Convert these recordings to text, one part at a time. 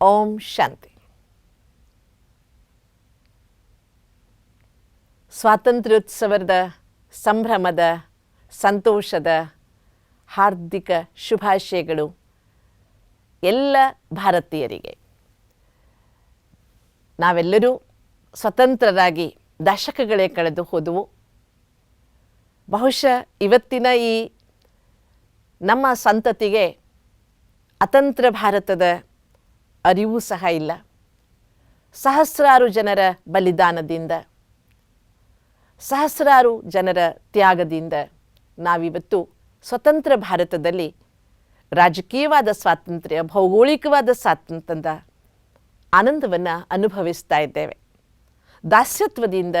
ಓಂ ಶಾಂತಿ ಸ್ವಾತಂತ್ರ್ಯೋತ್ಸವದ ಸಂಭ್ರಮದ, ಸಂತೋಷದ, ಹಾರ್ದಿಕ ಶುಭಾಶಯಗಳು ಎಲ್ಲ ಭಾರತೀಯರಿಗೆ. ನಾವೆಲ್ಲರೂ ಸ್ವತಂತ್ರರಾಗಿ ದಶಕಗಳೇ ಕಳೆದು ಹೋದವು. ಬಹುಶಃ ಇವತ್ತಿನ ಈ ನಮ್ಮ ಸಂತತಿಗೆ ಅತಂತ್ರ ಭಾರತದ ಅರಿವು ಸಹ ಇಲ್ಲ. ಸಹಸ್ರಾರು ಜನರ ಬಲಿದಾನದಿಂದ, ಸಹಸ್ರಾರು ಜನರ ತ್ಯಾಗದಿಂದ ನಾವಿವತ್ತು ಸ್ವತಂತ್ರ ಭಾರತದಲ್ಲಿ ರಾಜಕೀಯವಾದ ಸ್ವಾತಂತ್ರ್ಯ, ಭೌಗೋಳಿಕವಾದ ಸ್ವಾತಂತ್ರ್ಯದ ಆನಂದವನ್ನು ಅನುಭವಿಸ್ತಾ ಇದ್ದೇವೆ. ದಾಸ್ಯತ್ವದಿಂದ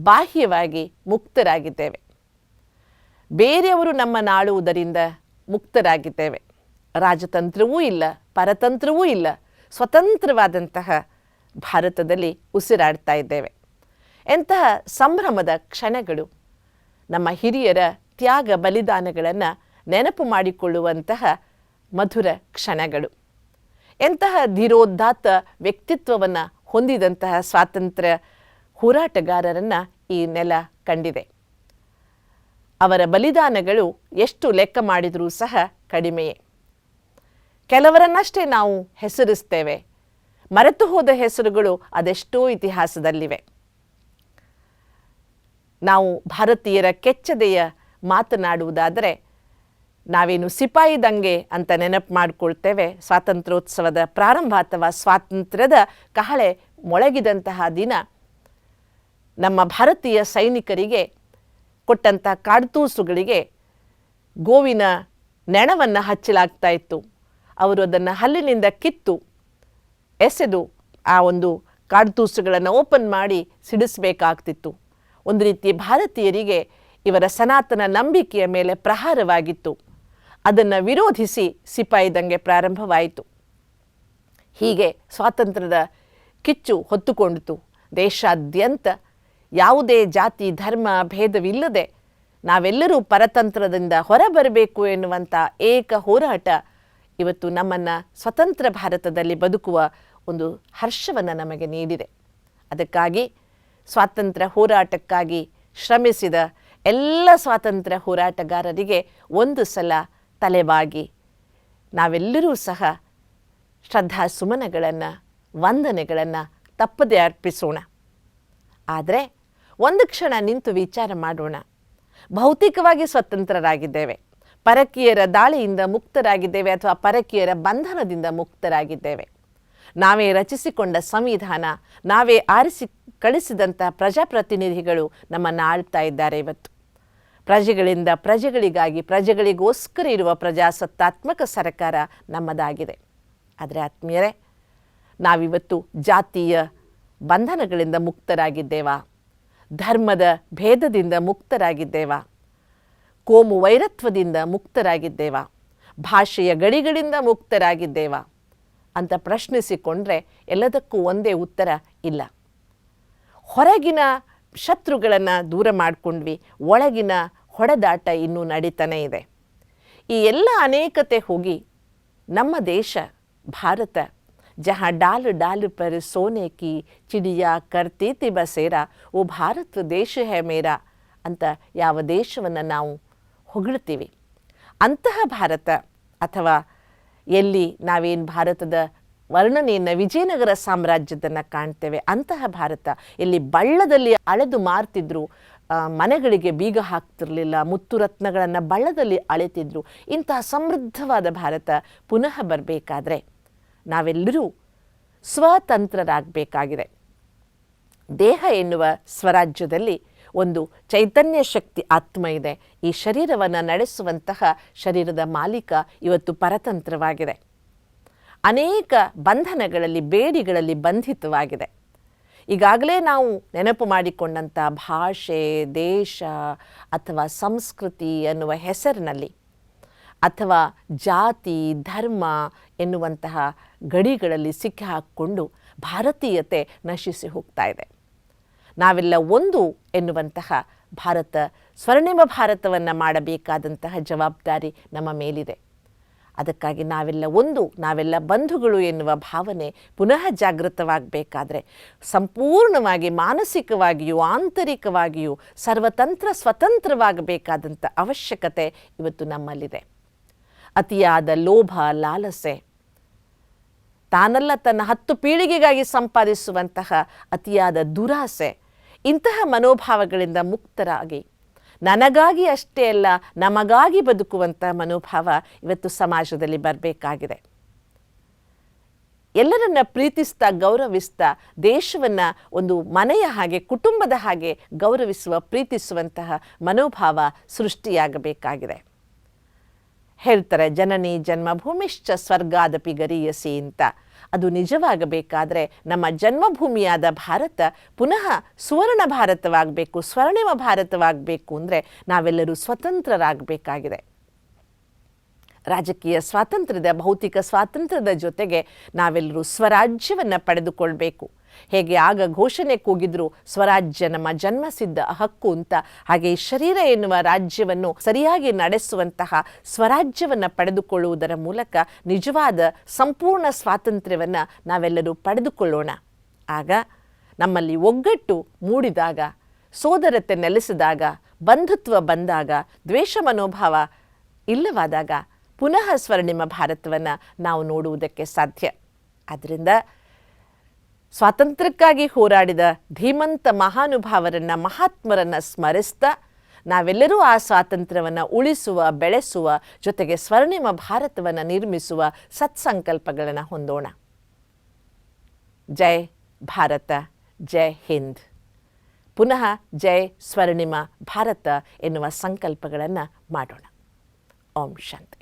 ಬಾಹ್ಯವಾಗಿ ಮುಕ್ತರಾಗಿದ್ದೇವೆ. ಬೇರೆಯವರು ನಮ್ಮ ನಾಳುವುದರಿಂದ ಮುಕ್ತರಾಗಿದ್ದೇವೆ. ರಾಜತಂತ್ರವೂ ಇಲ್ಲ, ಪರತಂತ್ರವೂ ಇಲ್ಲ. ಸ್ವತಂತ್ರವಾದಂತಹ ಭಾರತದಲ್ಲಿ ಉಸಿರಾಡ್ತಾ ಇದ್ದೇವೆ. ಎಂತಹ ಸಂಭ್ರಮದ ಕ್ಷಣಗಳು. ನಮ್ಮ ಹಿರಿಯರ ತ್ಯಾಗ ಬಲಿದಾನಗಳನ್ನು ನೆನಪು ಮಾಡಿಕೊಳ್ಳುವಂತಹ ಮಧುರ ಕ್ಷಣಗಳು. ಎಂತಹ ಧೀರೋದ್ಧಾತ ವ್ಯಕ್ತಿತ್ವವನ್ನು ಹೊಂದಿದಂತಹ ಸ್ವಾತಂತ್ರ್ಯ ಹೋರಾಟಗಾರರನ್ನು ಈ ನೆಲ ಕಂಡಿದೆ. ಅವರ ಬಲಿದಾನಗಳು ಎಷ್ಟು ಲೆಕ್ಕ ಮಾಡಿದರೂ ಸಹ ಕಡಿಮೆಯೇ. ಕೆಲವರನ್ನಷ್ಟೇ ನಾವು ಹೆಸರಿಸ್ತೇವೆ. ಮರೆತು ಹೋದ ಹೆಸರುಗಳು ಅದೆಷ್ಟೋ ಇತಿಹಾಸದಲ್ಲಿವೆ. ನಾವು ಭಾರತೀಯರ ಕೆಚ್ಚದೆಯ ಮಾತನಾಡುವುದಾದರೆ, ನಾವೇನು ಸಿಪಾಯಿ ದಂಗೆ ಅಂತ ನೆನಪು ಮಾಡಿಕೊಳ್ತೇವೆ. ಸ್ವಾತಂತ್ರ್ಯೋತ್ಸವದ ಪ್ರಾರಂಭ ಅಥವಾ ಸ್ವಾತಂತ್ರ್ಯದ ಕಹಳೆ ಮೊಳಗಿದಂತಹ ದಿನ, ನಮ್ಮ ಭಾರತೀಯ ಸೈನಿಕರಿಗೆ ಕೊಟ್ಟಂಥ ಕಾಡ್ತೂಸುಗಳಿಗೆ ಗೋವಿನ ನೆಣವನ್ನು ಹಚ್ಚಲಾಗ್ತಾ ಇತ್ತು. ಅವರು ಅದನ್ನು ಹಲ್ಲಿನಿಂದ ಕಿತ್ತು, ಎಸೆದು ಆ ಒಂದು ಕಾಡ್ತೂಸುಗಳನ್ನು ಓಪನ್ ಮಾಡಿ ಸಿಡಿಸಬೇಕಾಗ್ತಿತ್ತು. ಒಂದು ರೀತಿ ಭಾರತೀಯರಿಗೆ ಇವರ ಸನಾತನ ನಂಬಿಕೆಯ ಮೇಲೆ ಪ್ರಹಾರವಾಗಿತ್ತು. ಅದನ್ನು ವಿರೋಧಿಸಿ ಸಿಪಾಯಿ ದಂಗೆ ಪ್ರಾರಂಭವಾಯಿತು. ಹೀಗೆ ಸ್ವಾತಂತ್ರ್ಯದ ಕಿಚ್ಚು ಹೊತ್ತುಕೊಂಡಿತು. ದೇಶಾದ್ಯಂತ ಯಾವುದೇ ಜಾತಿ, ಧರ್ಮ, ಭೇದವಿಲ್ಲದೆ ನಾವೆಲ್ಲರೂ ಪರತಂತ್ರದಿಂದ ಹೊರಬರಬೇಕು ಎನ್ನುವಂಥ ಏಕ ಹೋರಾಟ ಇವತ್ತು ನಮ್ಮನ್ನು ಸ್ವತಂತ್ರ ಭಾರತದಲ್ಲಿ ಬದುಕುವ ಒಂದು ಹರ್ಷವನ್ನು ನಮಗೆ ನೀಡಿದೆ. ಅದಕ್ಕಾಗಿ ಸ್ವಾತಂತ್ರ್ಯ ಹೋರಾಟಕ್ಕಾಗಿ ಶ್ರಮಿಸಿದ ಎಲ್ಲ ಸ್ವಾತಂತ್ರ್ಯ ಹೋರಾಟಗಾರರಿಗೆ ಒಂದು ಸಲ ತಲೆಬಾಗಿ ನಾವೆಲ್ಲರೂ ಸಹ ಶ್ರದ್ಧಾ ಸುಮನಗಳನ್ನು, ವಂದನೆಗಳನ್ನು ತಪ್ಪದೆ ಅರ್ಪಿಸೋಣ. ಆದರೆ ಒಂದು ಕ್ಷಣ ನಿಂತು ವಿಚಾರ ಮಾಡೋಣ. ಭೌತಿಕವಾಗಿ ಸ್ವತಂತ್ರರಾಗಿದ್ದೇವೆ. ಪರಕೀಯರ ದಾಳಿಯಿಂದ ಮುಕ್ತರಾಗಿದ್ದೇವೆ ಅಥವಾ ಪರಕೀಯರ ಬಂಧನದಿಂದ ಮುಕ್ತರಾಗಿದ್ದೇವೆ. ನಾವೇ ರಚಿಸಿಕೊಂಡ ಸಂವಿಧಾನ, ನಾವೇ ಆರಿಸಿ ಕಳಿಸಿದಂಥ ಪ್ರಜಾಪ್ರತಿನಿಧಿಗಳು ನಮ್ಮನ್ನು ಆಳ್ತಾ ಇದ್ದಾರೆ ಇವತ್ತು. ಪ್ರಜೆಗಳಿಂದ ಪ್ರಜೆಗಳಿಗಾಗಿ, ಪ್ರಜೆಗಳಿಗೋಸ್ಕರ ಇರುವ ಪ್ರಜಾಸತ್ತಾತ್ಮಕ ಸರ್ಕಾರ ನಮ್ಮದಾಗಿದೆ. ಆದರೆ ಆತ್ಮೀಯರೇ, ನಾವಿವತ್ತು ಜಾತಿಯ ಬಂಧನಗಳಿಂದ ಮುಕ್ತರಾಗಿದ್ದೇವಾ? ಧರ್ಮದ ಭೇದದಿಂದ ಮುಕ್ತರಾಗಿದ್ದೇವಾ? ಕೋಮು ವೈರತ್ವದಿಂದ ಮುಕ್ತರಾಗಿದ್ದೇವ? ಭಾಷೆಯ ಗಡಿಗಳಿಂದ ಮುಕ್ತರಾಗಿದ್ದೇವ? ಅಂತ ಪ್ರಶ್ನಿಸಿಕೊಂಡ್ರೆ ಎಲ್ಲದಕ್ಕೂ ಒಂದೇ ಉತ್ತರ ಇಲ್ಲ. ಹೊರಗಿನ ಶತ್ರುಗಳನ್ನು ದೂರ ಮಾಡಿಕೊಂಡ್ವಿ, ಒಳಗಿನ ಹೊಡೆದಾಟ ಇನ್ನೂ ನಡೀತಾನೆ ಇದೆ. ಈ ಎಲ್ಲ ಅನೇಕತೆ ಹೋಗಿ ನಮ್ಮ ದೇಶ, ಭಾರತ, ಜಹಾ ಡಾಲ್ ಡಾಲ್ ಪರ್ ಸೋನೆ ಕಿ ಚಿಡಿಯ ಕರ್ತೀತಿ ಬಸೇರ ಓ ಭಾರತ ದೇಶ ಹೇ ಮೇರಾ ಅಂತ ಯಾವ ದೇಶವನ್ನು ನಾವು ಹೊಗಳ್ತೀವಿ. ಅಂತಹ ಭಾರತ ಅಥವಾ ಎಲ್ಲಿ ನಾವೇನು ಭಾರತದ ವರ್ಣನೆಯನ್ನು ವಿಜಯನಗರ ಸಾಮ್ರಾಜ್ಯದನ್ನು ಕಾಣ್ತೇವೆ, ಅಂತಹ ಭಾರತ. ಎಲ್ಲಿ ಬಳ್ಳದಲ್ಲಿ ಅಳೆದು ಮಾರ್ತಿದ್ರು ಮನೆಗಳಿಗೆ ಬೀಗ ಹಾಕ್ತಿರಲಿಲ್ಲ, ಮುತ್ತು ರತ್ನಗಳನ್ನು ಬಳ್ಳದಲ್ಲಿ ಅಳೆತಿದ್ರು, ಇಂತಹ ಸಮೃದ್ಧವಾದ ಭಾರತ ಪುನಃ ಬರಬೇಕಾದ್ರೆ ನಾವೆಲ್ಲರೂ ಸ್ವತಂತ್ರರಾಗಬೇಕಾಗಿದೆ ದೇಹ ಎನ್ನುವ ಸ್ವರಾಜ್ಯದಲ್ಲಿ ಒಂದು ಚೈತನ್ಯ ಶಕ್ತಿ ಆತ್ಮ ಇದೆ. ಈ ಶರೀರವನ್ನು ನಡೆಸುವಂತಹ ಶರೀರದ ಮಾಲೀಕ ಇವತ್ತು ಪರತಂತ್ರವಾಗಿದೆ. ಅನೇಕ ಬಂಧನಗಳಲ್ಲಿ, ಬೇಡಿಗಳಲ್ಲಿ ಬಂಧಿತವಾಗಿದೆ. ಈಗಾಗಲೇ ನಾವು ನೆನಪು ಮಾಡಿಕೊಂಡಂಥ ಭಾಷೆ, ದೇಶ ಅಥವಾ ಸಂಸ್ಕೃತಿ ಅನ್ನುವ ಹೆಸರಿನಲ್ಲಿ ಅಥವಾ ಜಾತಿ, ಧರ್ಮ ಎನ್ನುವಂತಹ ಗಡಿಗಳಲ್ಲಿ ಸಿಕ್ಕಿ ಹಾಕ್ಕೊಂಡು ಭಾರತೀಯತೆ ನಶಿಸಿ ಹೋಗ್ತಾ ಇದೆ. ನಾವೆಲ್ಲ ಒಂದು ಎನ್ನುವಂತಹ ಭಾರತ, ಸ್ವರ್ಣಿಮ ಭಾರತವನ್ನು ಮಾಡಬೇಕಾದಂತಹ ಜವಾಬ್ದಾರಿ ನಮ್ಮ ಮೇಲಿದೆ. ಅದಕ್ಕಾಗಿ ನಾವೆಲ್ಲ ಒಂದು, ನಾವೆಲ್ಲ ಬಂಧುಗಳು ಎನ್ನುವ ಭಾವನೆ ಪುನಃ ಜಾಗೃತವಾಗಬೇಕಾದ್ರೆ ಸಂಪೂರ್ಣವಾಗಿ ಮಾನಸಿಕವಾಗಿಯೂ ಆಂತರಿಕವಾಗಿಯೂ ಸರ್ವತಂತ್ರ ಸ್ವತಂತ್ರವಾಗಬೇಕಾದಂಥ ಅವಶ್ಯಕತೆ ಇವತ್ತು ನಮ್ಮಲ್ಲಿದೆ. ಅತಿಯಾದ ಲೋಭ, ಲಾಲಸೆ, ತಾನಲ್ಲ ತನ್ನ ಹತ್ತು ಪೀಳಿಗೆಗಾಗಿ ಸಂಪಾದಿಸುವಂತಹ ಅತಿಯಾದ ದುರಾಸೆ ಇಂತಹ ಮನೋಭಾವಗಳಿಂದ ಮುಕ್ತರಾಗಿ. ನನಗಾಗಿ ಅಷ್ಟೇ ಅಲ್ಲ, ನಮಗಾಗಿ ಬದುಕುವಂತಹ ಮನೋಭಾವ ಇವತ್ತು ಸಮಾಜದಲ್ಲಿ ಬರಬೇಕಾಗಿದೆ. ಎಲ್ಲರನ್ನ ಪ್ರೀತಿಸ್ತಾ, ಗೌರವಿಸ್ತಾ, ದೇಶವನ್ನ ಒಂದು ಮನೆಯ ಹಾಗೆ, ಕುಟುಂಬದ ಹಾಗೆ ಗೌರವಿಸುವ, ಪ್ರೀತಿಸುವಂತಹ ಮನೋಭಾವ ಸೃಷ್ಟಿಯಾಗಬೇಕಾಗಿದೆ. ಹೇಳ್ತಾರೆ, ಜನನಿ ಜನ್ಮಭೂಮಿಶ್ಚ ಸ್ವರ್ಗಾದಪಿ ಗರೀಯಸಿ ಅಂತ. ಅದು ನಿಜವಾಗಬೇಕಾದರೆ ನಮ್ಮ ಜನ್ಮಭೂಮಿಯಾದ ಭಾರತ ಪುನಃ ಸುವರ್ಣ ಭಾರತವಾಗಬೇಕು, ಸ್ವರ್ಣಿಮ ಭಾರತವಾಗಬೇಕು ಅಂದರೆ ನಾವೆಲ್ಲರೂ ಸ್ವತಂತ್ರರಾಗಬೇಕಾಗಿದೆ. ರಾಜಕೀಯ ಸ್ವಾತಂತ್ರ್ಯದ, ಭೌತಿಕ ಸ್ವಾತಂತ್ರ್ಯದ ಜೊತೆಗೆ ನಾವೆಲ್ಲರೂ ಸ್ವರಾಜ್ಯವನ್ನು ಪಡೆದುಕೊಳ್ಬೇಕು. ಹೇಗೆ ಆಗ ಘೋಷಣೆ ಕೂಗಿದ್ರು ಸ್ವರಾಜ್ಯ ನಮ್ಮ ಜನ್ಮಸಿದ್ಧ ಹಕ್ಕು ಅಂತ. ಹಾಗೆ ಶರೀರ ಎನ್ನುವ ರಾಜ್ಯವನ್ನು ಸರಿಯಾಗಿ ನಡೆಸುವಂತಹ ಸ್ವರಾಜ್ಯವನ್ನು ಪಡೆದುಕೊಳ್ಳುವುದರ ಮೂಲಕ ನಿಜವಾದ ಸಂಪೂರ್ಣ ಸ್ವಾತಂತ್ರ್ಯವನ್ನು ನಾವೆಲ್ಲರೂ ಪಡೆದುಕೊಳ್ಳೋಣ. ಆಗ ನಮ್ಮಲ್ಲಿ ಒಗ್ಗಟ್ಟು ಮೂಡಿದಾಗ, ಸೋದರತೆ ನೆಲೆಸಿದಾಗ, ಬಂಧುತ್ವ ಬಂದಾಗ, ದ್ವೇಷ ಮನೋಭಾವ ಇಲ್ಲವಾದಾಗ ಪುನಃ ಸ್ವರ್ಣಿಮ ಭಾರತವನ್ನು ನಾವು ನೋಡುವುದಕ್ಕೆ ಸಾಧ್ಯ. ಆದ್ದರಿಂದ ಸ್ವಾತಂತ್ರ್ಯಕ್ಕಾಗಿ ಹೋರಾಡಿದ ಧೀಮಂತ ಮಹಾನುಭಾವರನ್ನು, ಮಹಾತ್ಮರನ್ನು ಸ್ಮರಿಸ್ತಾ ನಾವೆಲ್ಲರೂ ಆ ಸ್ವಾತಂತ್ರ್ಯವನ್ನು ಉಳಿಸುವ, ಬೆಳೆಸುವ, ಜೊತೆಗೆ ಸ್ವರ್ಣಿಮ ಭಾರತವನ್ನು ನಿರ್ಮಿಸುವ ಸತ್ಸಂಕಲ್ಪಗಳನ್ನು ಹೊಂದೋಣ. ಜೈ ಭಾರತ, ಜೈ ಹಿಂದ್. ಪುನಃ ಜೈ ಸ್ವರ್ಣಿಮ ಭಾರತ ಎನ್ನುವ ಸಂಕಲ್ಪಗಳನ್ನು ಮಾಡೋಣ. ಓಂ ಶಾಂತಿ.